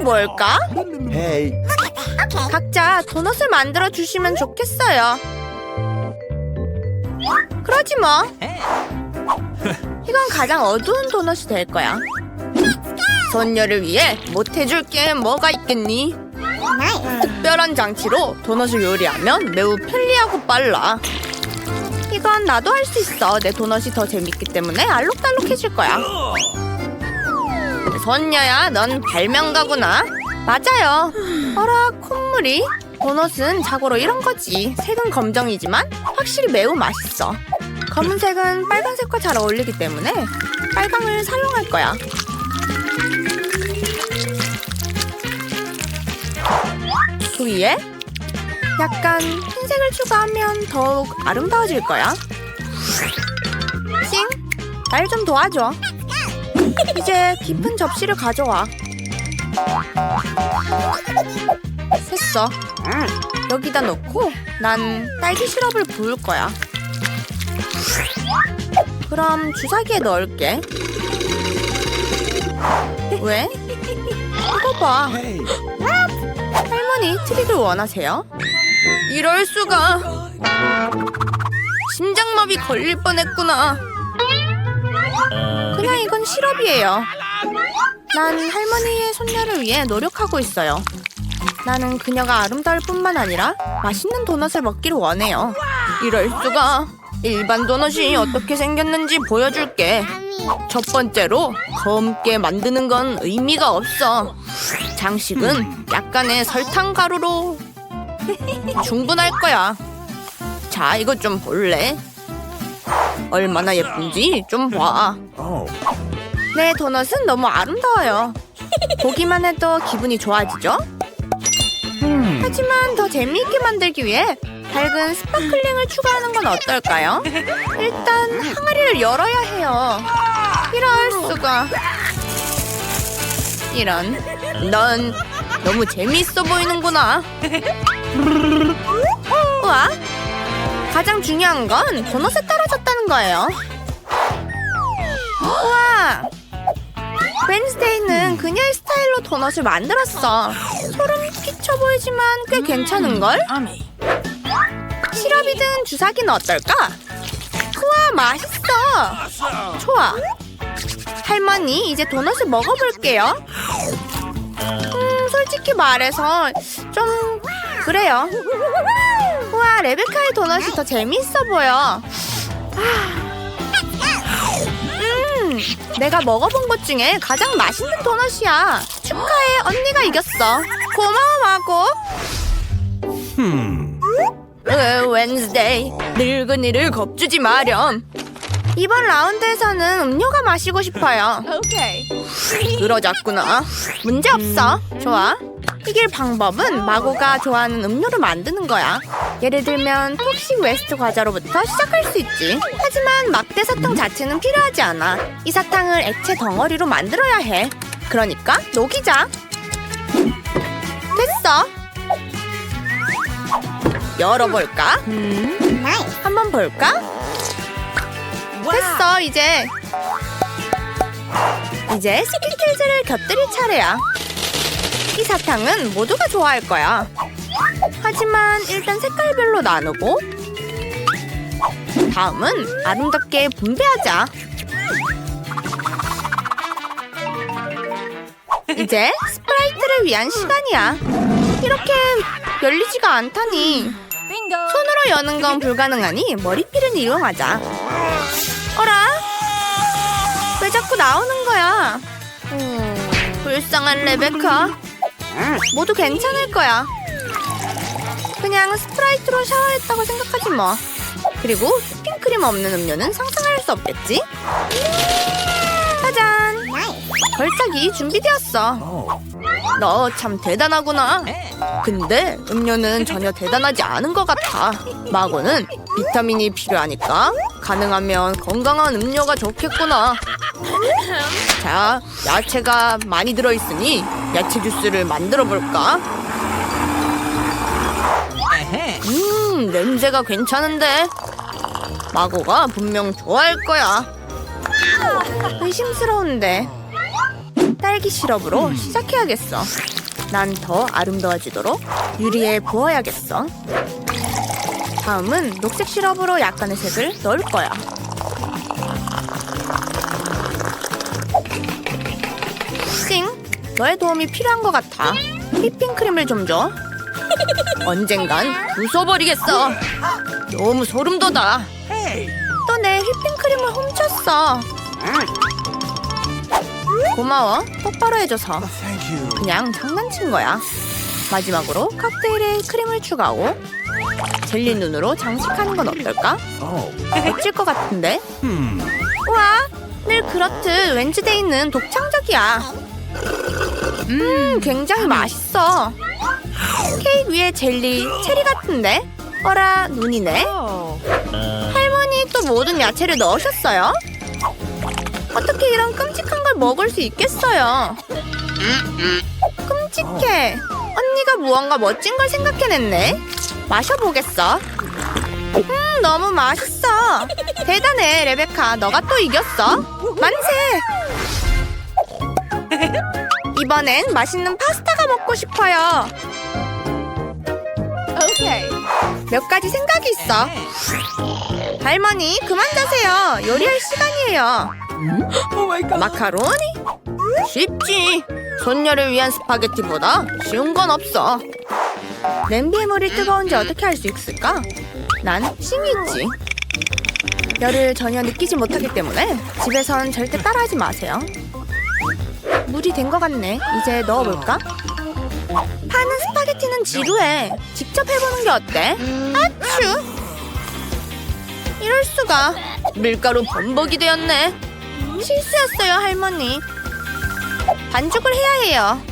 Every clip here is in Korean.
뭘까? Hey. 각자 도넛을 만들어 주시면 좋겠어요. 그러지 뭐. 이건 가장 어두운 도넛이 될 거야. 손녀를 위해 못 해줄 게 뭐가 있겠니? 특별한 장치로 도넛을 요리하면 매우 편리하고 빨라. 이건 나도 할 수 있어. 내 도넛이 더 재밌기 때문에 알록달록해질 거야. 손녀야, 넌 발명가구나. 맞아요. 어라, 콧물이? 도넛은 자고로 이런 거지. 색은 검정이지만 확실히 매우 맛있어. 검은색은 빨간색과 잘 어울리기 때문에 빨강을 사용할 거야. 그 위에 약간 흰색을 추가하면 더욱 아름다워질 거야. 싱, 날 좀 도와줘. 이제 깊은 접시를 가져와. 됐어. 여기다 놓고 난 딸기 시럽을 부을 거야. 그럼 주사기에 넣을게. 왜? 이거 봐. 할머니 트릭을 원하세요? 이럴 수가. 심장마비 걸릴 뻔했구나. 그냥 이건 시럽이에요. 난 할머니의 손녀를 위해 노력하고 있어요. 나는 그녀가 아름다울 뿐만 아니라 맛있는 도넛을 먹기를 원해요. 이럴 수가. 일반 도넛이 어떻게 생겼는지 보여줄게. 첫 번째로 검게 만드는 건 의미가 없어. 장식은 약간의 설탕 가루로 충분할 거야. 자, 이거 좀 볼래? 얼마나 예쁜지 좀 봐. 내 도넛은 너무 아름다워요. 보기만 해도 기분이 좋아지죠? 하지만 더 재미있게 만들기 위해 밝은 스파클링을 추가하는 건 어떨까요? 일단 항아리를 열어야 해요. 이럴 수가. 이런. 넌 너무 재미있어 보이는구나. 우와. 가장 중요한 건 도넛에 떨어졌다는 거예요. 우와. 웬스데이는 그녀의 스타일로 도넛을 만들었어. 소름 끼쳐 보이지만 꽤 괜찮은걸? 시럽이든 주사기는 어떨까? 우와, 맛있어. 좋아. 할머니, 이제 도넛을 먹어볼게요. 음, 솔직히 말해서 좀 그래요. 우와, 레베카의 도넛이 더 재밌어 보여. 음, 내가 먹어본 것 중에 가장 맛있는 도넛이야. 축하해, 언니가 이겼어. 고마워, 마고. 으, 웬스데이. 늙은이를 겁주지 마렴. 이번 라운드에서는 음료가 마시고 싶어요. 그러자꾸나. 문제 없어. 좋아. 이길 방법은 마고가 좋아하는 음료를 만드는 거야. 예를 들면 톡식 웨스트 과자로부터 시작할 수 있지. 하지만 막대 사탕 자체는 필요하지 않아. 이 사탕을 액체 덩어리로 만들어야 해. 그러니까 녹이자. 됐어. 열어볼까? 한번 볼까? 됐어 이제 이제 스키틀즈를 곁들일 차례야 이 사탕은 모두가 좋아할 거야 하지만 일단 색깔별로 나누고 다음은 아름답게 분배하자 이제 스프라이트를 위한 시간이야 이렇게 열리지가 않다니 손으로 여는 건 불가능하니 머리필을 이용하자. 어라? 왜 자꾸 나오는 거야? 음, 불쌍한 레베카. 모두 괜찮을 거야. 그냥 스프라이트로 샤워했다고 생각하지 뭐. 그리고 휘핑크림 없는 음료는 상상할 수 없겠지? 짜잔! 걸작이 준비되었어. 너 참 대단하구나. 근데 음료는 전혀 대단하지 않은 것 같아. 마고는 비타민이 필요하니까 가능하면 건강한 음료가 좋겠구나. 자, 야채가 많이 들어있으니 야채 주스를 만들어 볼까? 음, 냄새가 괜찮은데. 마고가 분명 좋아할 거야. 의심스러운데. 딸기 시럽으로 시작해야겠어. 난 더 아름다워지도록 유리에 부어야겠어. 다음은 녹색 시럽으로 약간의 색을 넣을 거야. 너의 도움이 필요한 것 같아. 휘핑크림을 좀 줘. 언젠간 부숴버리겠어. 너무 소름 돋아. 또 내 휘핑크림을 훔쳤어. 고마워. 똑바로 해줘서. 그냥 장난친 거야. 마지막으로 칵테일에 크림을 추가하고 젤리 눈으로 장식하는 건 어떨까? 멋질 것 같은데? 와, 늘 그렇듯 웬즈데이는 독창적이야. 음, 굉장히 맛있어. 케이크 위에 젤리, 체리 같은데? 어라, 눈이네. 할머니 또 모든 야채를 넣으셨어요? 어떻게 이런 끔찍한 걸 먹을 수 있겠어요? 끔찍해. 언니가 무언가 멋진 걸 생각해냈네. 마셔보겠어. 음, 너무 맛있어. 대단해, 레베카. 너가 또 이겼어. 만세! 이번엔 맛있는 파스타가 먹고 싶어요. 오케이. 몇 가지 생각이 있어. 할머니, 그만 자세요. 요리할 시간이에요. 마카로니? 쉽지. 손녀를 위한 스파게티보다 쉬운 건 없어. 냄비의 물이 뜨거운지 어떻게 알 수 있을까? 난 싱이 있지. 열을 전혀 느끼지 못하기 때문에 집에선 절대 따라하지 마세요. 물이 된 것 같네. 이제 넣어볼까? 파는 스파게티는 지루해. 직접 해보는 게 어때? 아추! 이럴 수가. 밀가루 범벅이 되었네. 실수였어요, 할머니. 반죽을 해야 해요.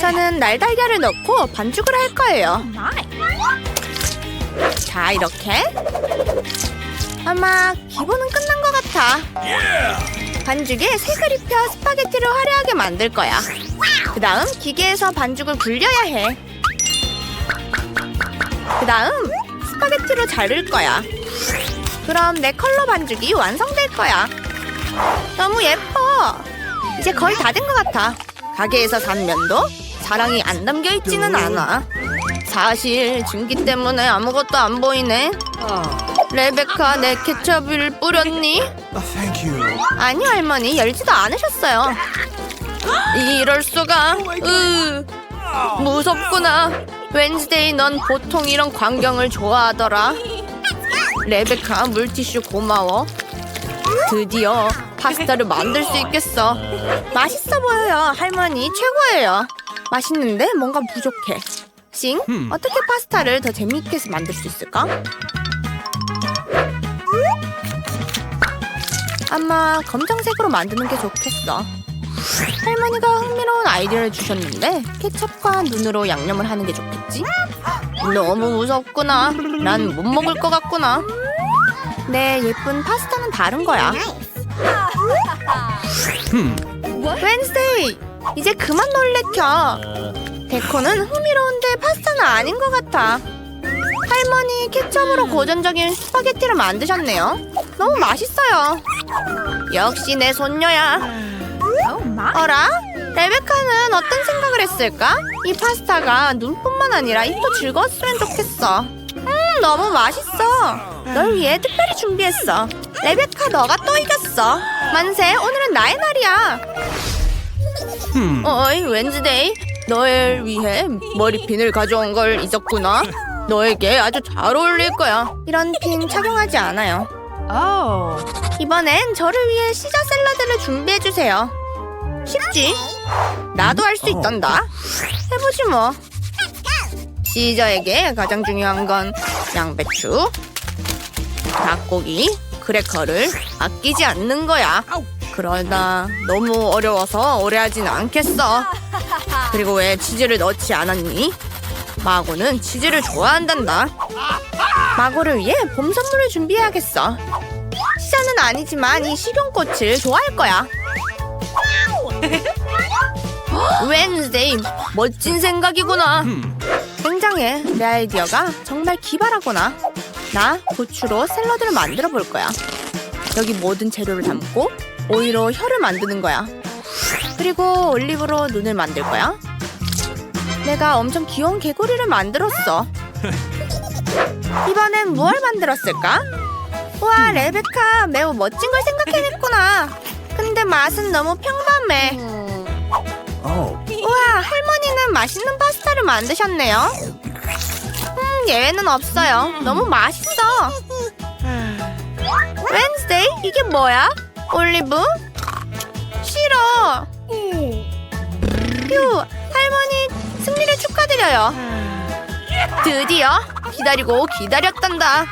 저는 날달걀을 넣고 반죽을 할 거예요. 자, 이렇게. 아마 기본은 끝난 것 같아. 반죽에 색을 입혀 스파게티를 화려하게 만들 거야. 그 다음 기계에서 반죽을 굴려야 해. 그 다음 스파게티로 자를 거야. 그럼 내 컬러 반죽이 완성될 거야. 너무 예뻐. 이제 거의 다 된 것 같아. 가게에서 산 면도 자랑이 안 담겨 있지는 않아. 사실 증기 때문에 아무것도 안 보이네. 레베카 내 케첩을 뿌렸니? Thank you. 아니요 할머니 열지도 않으셨어요. 이럴 수가. 으 무섭구나. 웬즈데이 넌 보통 이런 광경을 좋아하더라. 레베카 물티슈 고마워. 드디어 파스타를 만들 수 있겠어. 맛있어 보여요. 할머니 최고예요. 맛있는데 뭔가 부족해. 싱, 어떻게 파스타를 더 재미있게 만들 수 있을까? 아마 검정색으로 만드는 게 좋겠어. 할머니가 흥미로운 아이디어를 주셨는데 케첩과 눈으로 양념을 하는 게 좋겠지? 너무 무섭구나. 난 못 먹을 것 같구나. 내 예쁜 파스타는 다른 거야. 웬스데이! 이제 그만 놀래켜. 데코는 흥미로운데 파스타는 아닌 것 같아. 할머니 케첩으로 고전적인 스파게티를 만드셨네요. 너무 맛있어요. 역시 내 손녀야. 어라? 레베카는 어떤 생각을 했을까? 이 파스타가 눈뿐만 아니라 입도 즐거웠으면 좋겠어. 음, 너무 맛있어. 널 위해 특별히 준비했어. 레베카, 너가 또 이겼어. 만세, 오늘은 나의 날이야. 어이, 웬즈데이. 너를 위해 머리핀을 가져온 걸 잊었구나. 너에게 아주 잘 어울릴 거야. 이런 핀 착용하지 않아요. 이번엔 저를 위해 시저 샐러드를 준비해 주세요. 쉽지? 나도 할 수 있단다. 해보지 뭐. 시저에게 가장 중요한 건 양배추, 닭고기, 크래커를 아끼지 않는 거야. 그러나 너무 어려워서 오래 하진 않겠어. 그리고 왜 치즈를 넣지 않았니? 마고는 치즈를 좋아한단다. 마고를 위해 봄 선물을 준비해야겠어. 시저는 아니지만 이 식용꽃을 좋아할 거야. 웬즈데이 멋진 생각이구나. 굉장해. 내 아이디어가 정말 기발하구나. 나 고추로 샐러드를 만들어 볼 거야. 여기 모든 재료를 담고 오이로 혀를 만드는 거야. 그리고 올리브로 눈을 만들 거야. 내가 엄청 귀여운 개구리를 만들었어. 이번엔 무얼 만들었을까? 와, 레베카 매우 멋진 걸 생각해냈구나. 근데 맛은 너무 평범해. 우와, 할머니는 맛있는 파스타를 만드셨네요. 음, 예외는 없어요. 너무 맛있어. 웬스데이? 이게 뭐야? 올리브? 싫어. 휴, 할머니 승리를 축하드려요. 드디어 기다리고 기다렸단다.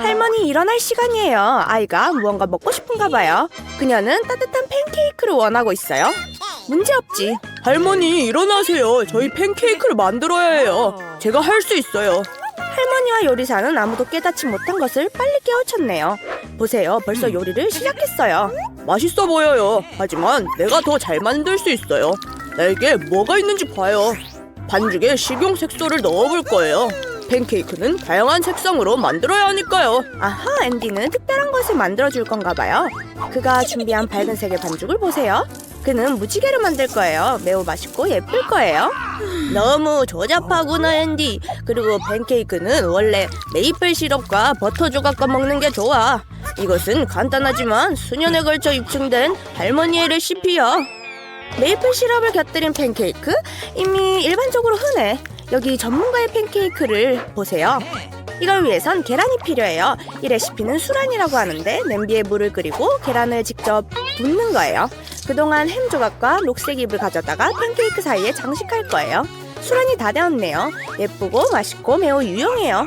할머니 일어날 시간이에요. 아이가 무언가 먹고 싶은가 봐요. 그녀는 따뜻한 팬케이크를 원하고 있어요. 문제 없지. 할머니 일어나세요. 저희 팬케이크를 만들어야 해요. 제가 할 수 있어요. 할머니와 요리사는 아무도 깨닫지 못한 것을 빨리 깨우쳤네요. 보세요, 벌써 요리를 시작했어요. 맛있어 보여요. 하지만 내가 더 잘 만들 수 있어요. 내게 뭐가 있는지 봐요. 반죽에 식용 색소를 넣어볼 거예요. 팬케이크는 다양한 색상으로 만들어야 하니까요. 아하, 앤디는 특별한 것을 만들어줄 건가 봐요. 그가 준비한 밝은색의 반죽을 보세요. 그는 무지개를 만들 거예요. 매우 맛있고 예쁠 거예요. 너무 조잡하구나 앤디. 그리고 팬케이크는 원래 메이플 시럽과 버터 조각과 먹는 게 좋아. 이것은 간단하지만 수년에 걸쳐 입증된 할머니의 레시피야. 메이플 시럽을 곁들인 팬케이크? 이미 일반적으로 흔해. 여기 전문가의 팬케이크를 보세요. 이걸 위해선 계란이 필요해요. 이 레시피는 수란이라고 하는데 냄비에 물을 끓이고 계란을 직접 붓는 거예요. 그동안 햄 조각과 녹색 잎을 가져다가 팬케이크 사이에 장식할 거예요. 수란이 다 되었네요. 예쁘고 맛있고 매우 유용해요.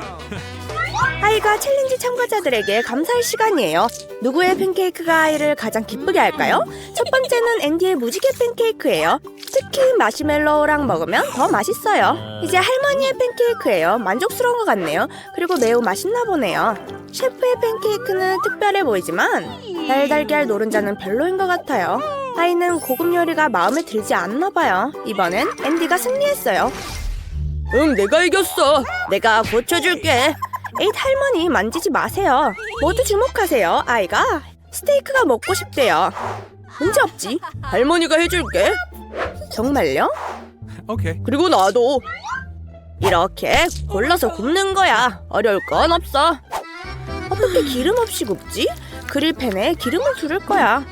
아이가 챌린지 참가자들에게 감사할 시간이에요. 누구의 팬케이크가 아이를 가장 기쁘게 할까요? 첫 번째는 앤디의 무지개 팬케이크예요. 특히 마시멜로우랑 먹으면 더 맛있어요. 이제 할머니의 팬케이크예요. 만족스러운 것 같네요. 그리고 매우 맛있나 보네요. 셰프의 팬케이크는 특별해 보이지만 달달걀 노른자는 별로인 것 같아요. 아이는 고급 요리가 마음에 들지 않나 봐요. 이번엔 앤디가 승리했어요. 응, 내가 이겼어. 내가 고쳐줄게. 에잇 할머니 만지지 마세요. 모두 주목하세요. 아이가 스테이크가 먹고 싶대요. 문제 없지. 할머니가 해줄게. 정말요? Okay. 그리고 나도 이렇게 골라서 굽는 거야. 어려울 건 없어. 어떻게 기름 없이 굽지? 그릴팬에 기름을 두를 거야.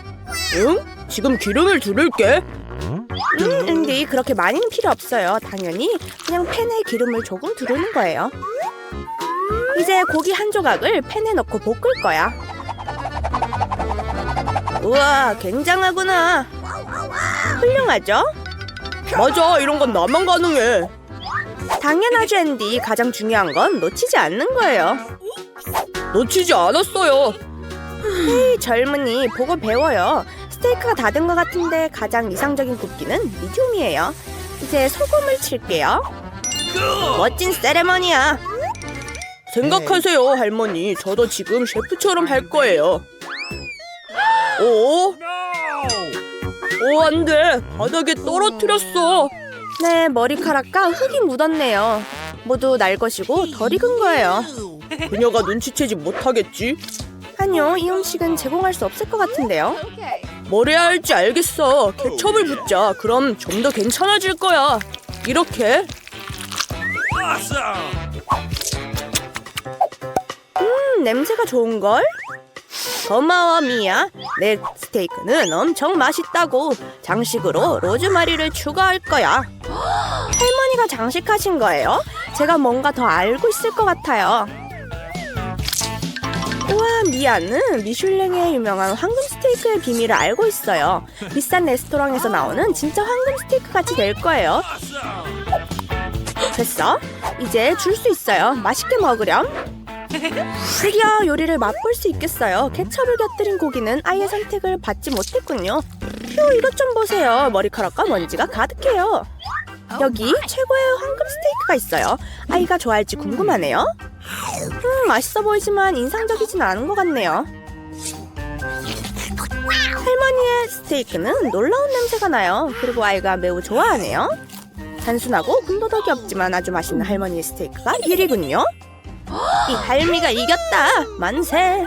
응? 지금 기름을 두를게. 음, 근데 그렇게 많이는 필요 없어요. 당연히 그냥 팬에 기름을 조금 두르는 거예요. 이제 고기 한 조각을 팬에 넣고 볶을 거야. 우와, 굉장하구나. 훌륭하죠? 맞아, 이런 건 나만 가능해. 당연하죠, 앤디. 가장 중요한 건 놓치지 않는 거예요. 놓치지 않았어요. 헤이, 젊은이, 보고 배워요. 스테이크가 다 된 것 같은데 가장 이상적인 굽기는 미디움이에요. 이제 소금을 칠게요. 멋진 세레머니야. 생각하세요, 할머니. 저도 지금 셰프처럼 할 거예요. 오, 오, 안 돼. 바닥에 떨어뜨렸어. 네, 머리카락과 흙이 묻었네요. 모두 날 것이고 덜 익은 거예요. 그녀가 눈치채지 못하겠지? 아니요, 이 음식은 제공할 수 없을 것 같은데요. 뭘 해야 할지 알겠어. 케첩을 붓자. 그럼 좀 더 괜찮아질 거야. 이렇게. 음, 냄새가 좋은걸? 고마워, 미야. 내 스테이크는 엄청 맛있다고. 장식으로 로즈마리를 추가할 거야. 할머니가 장식하신 거예요? 제가 뭔가 더 알고 있을 것 같아요. 우와, 미아는 미슐랭에 유명한 황금 스테이크의 비밀을 알고 있어요. 비싼 레스토랑에서 나오는 진짜 황금 스테이크 같이 될 거예요. 됐어. 이제 줄 수 있어요. 맛있게 먹으렴. 드디어 요리를 맛볼 수 있겠어요. 케첩을 곁들인 고기는 아이의 선택을 받지 못했군요. 휴, 이것 좀 보세요. 머리카락과 먼지가 가득해요. 여기 최고의 황금 스테이크가 있어요. 아이가 좋아할지 궁금하네요. 음, 맛있어 보이지만 인상적이진 않은 것 같네요. 할머니의 스테이크는 놀라운 냄새가 나요. 그리고 아이가 매우 좋아하네요. 단순하고 군더더기 없지만 아주 맛있는 할머니의 스테이크가 1위군요. 이 할미가 이겼다. 만세.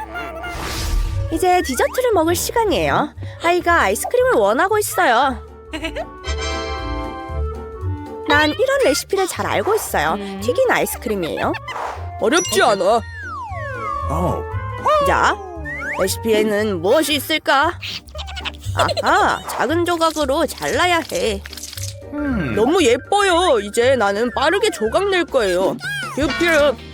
이제 디저트를 먹을 시간이에요. 아이가 아이스크림을 원하고 있어요. 난 이런 레시피를 잘 알고 있어요. 튀긴 아이스크림이에요. 어렵지 않아. 자, 레시피에는 무엇이 있을까? 아하, 작은 조각으로 잘라야 해. 너무 예뻐요. 이제 나는 빠르게 조각 낼 거예요. 퓨퓨.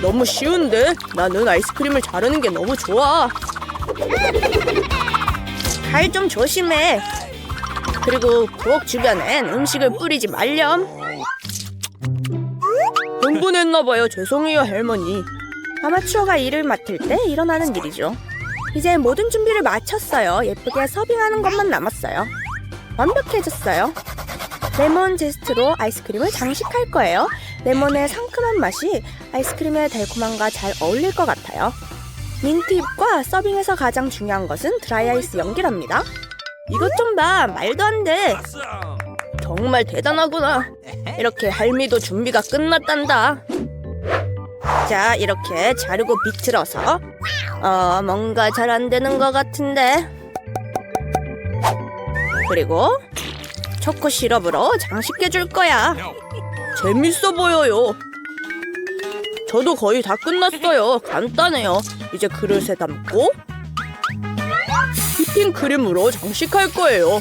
너무 쉬운데? 나는 아이스크림을 자르는 게 너무 좋아. 갈좀 조심해. 그리고 부엌 주변엔 음식을 뿌리지 말렴. 흥분했나봐요. 죄송해요, 할머니. 아마추어가 일을 맡을 때 일어나는 일이죠. 이제 모든 준비를 마쳤어요. 예쁘게 서빙하는 것만 남았어요. 완벽해졌어요. 레몬 제스트로 아이스크림을 장식할 거예요. 레몬의 상큼한 맛이 아이스크림의 달콤함과 잘 어울릴 것 같아요. 민트 잎과 서빙에서 가장 중요한 것은 드라이아이스 연기랍니다. 이것 좀 봐, 말도 안 돼. 정말 대단하구나. 이렇게 할미도 준비가 끝났단다. 자, 이렇게 자르고 비틀어서 어, 뭔가 잘 안 되는 것 같은데. 그리고 초코 시럽으로 장식해 줄 거야. 재밌어 보여요. 저도 거의 다 끝났어요. 간단해요. 이제 그릇에 담고 휘핑 크림으로 장식할 거예요.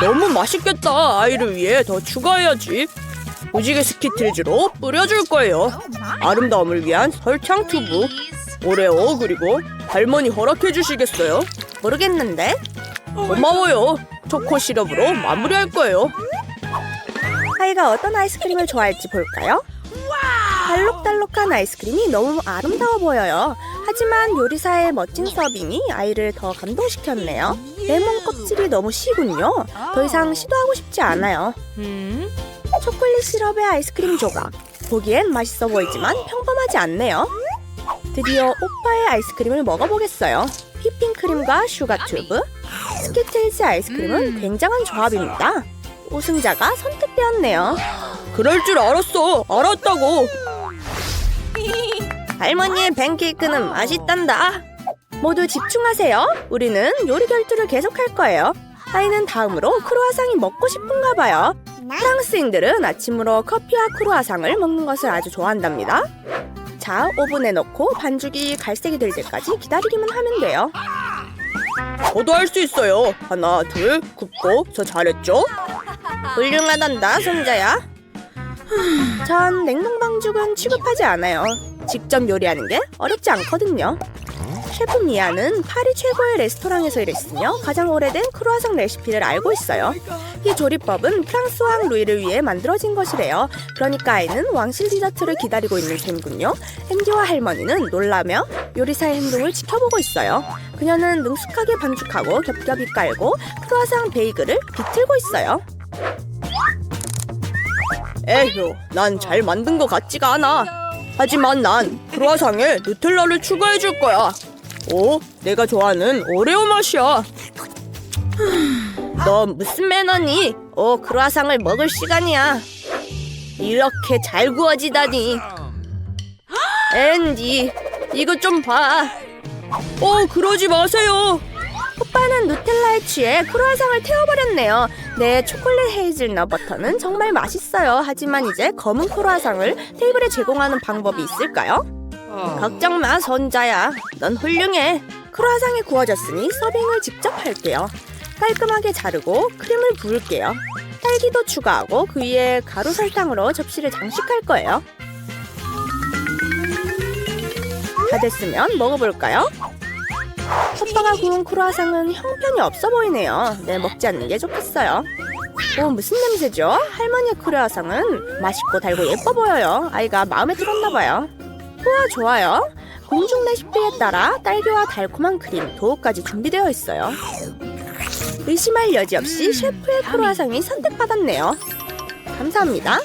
너무 맛있겠다. 아이를 위해 더 추가해야지. 무지개 스키틀즈로 뿌려줄 거예요. 아름다움을 위한 설탕 튜브, 오레오 그리고 할머니 허락해 주시겠어요? 모르겠는데. 고마워요. 초코 시럽으로 마무리할 거예요. 아이가 어떤 아이스크림을 좋아할지 볼까요? 알록달록한 아이스크림이 너무 아름다워 보여요. 하지만 요리사의 멋진 서빙이 아이를 더 감동시켰네요. 레몬 껍질이 너무 시군요. 더 이상 시도하고 싶지 않아요. 초콜릿 시럽의 아이스크림 조각. 보기엔 맛있어 보이지만 평범하지 않네요. 드디어 오빠의 아이스크림을 먹어보겠어요. 휘핑크림과 슈가 튜브. 스키틀즈 아이스크림은 굉장한 조합입니다. 우승자가 선택되었네요. 그럴 줄 알았어. 알았다고. 할머니의 팬케이크는 맛있단다. 모두 집중하세요. 우리는 요리 결투를 계속할 거예요. 아이는 다음으로 크루아상이 먹고 싶은가 봐요. 프랑스인들은 아침으로 커피와 크루아상을 먹는 것을 아주 좋아한답니다. 자, 오븐에 넣고 반죽이 갈색이 될 때까지 기다리기만 하면 돼요. 저도 할 수 있어요. 하나, 둘, 굽고 저 잘했죠? 훌륭하단다, 손자야. 전 냉동 방죽은 취급하지 않아요. 직접 요리하는 게 어렵지 않거든요. 셰프 미아는 파리 최고의 레스토랑에서 일했으며 가장 오래된 크루아상 레시피를 알고 있어요. 이 조리법은 프랑스 왕 루이를 위해 만들어진 것이래요. 그러니까 아이는 왕실 디저트를 기다리고 있는 셈군요. 앤디와 할머니는 놀라며 요리사의 행동을 지켜보고 있어요. 그녀는 능숙하게 반죽하고 겹겹이 깔고 크루아상 베이글을 비틀고 있어요. 에휴, 난 잘 만든 것 같지가 않아. 하지만 난 크루아상에 누텔라를 추가해 줄 거야. 오, 내가 좋아하는 오레오 맛이야. 너 무슨 매너니? 오, 크루아상을 먹을 시간이야. 이렇게 잘 구워지다니. 앤디, 이거 좀 봐. 어, 그러지 마세요. 오빠는 누텔라에 취해 크루아상을 태워버렸네요. 네, 초콜릿 헤이즐넛 버터는 정말 맛있어요. 하지만 이제 검은 크루아상을 테이블에 제공하는 방법이 있을까요? 걱정 마, 손자야. 넌 훌륭해. 크루아상이 구워졌으니 서빙을 직접 할게요. 깔끔하게 자르고 크림을 부을게요. 딸기도 추가하고 그 위에 가루 설탕으로 접시를 장식할 거예요. 다 됐으면 먹어볼까요? 오빠가 구운 크루아상은 형편이 없어 보이네요. 네, 먹지 않는 게 좋겠어요. 오, 무슨 냄새죠? 할머니의 크루아상은 맛있고 달고 예뻐 보여요. 아이가 마음에 들었나 봐요. 우와, 좋아요. 공중 레시피에 따라 딸기와 달콤한 크림, 도우까지 준비되어 있어요. 의심할 여지 없이 셰프의 크루아상이 선택받았네요. 감사합니다.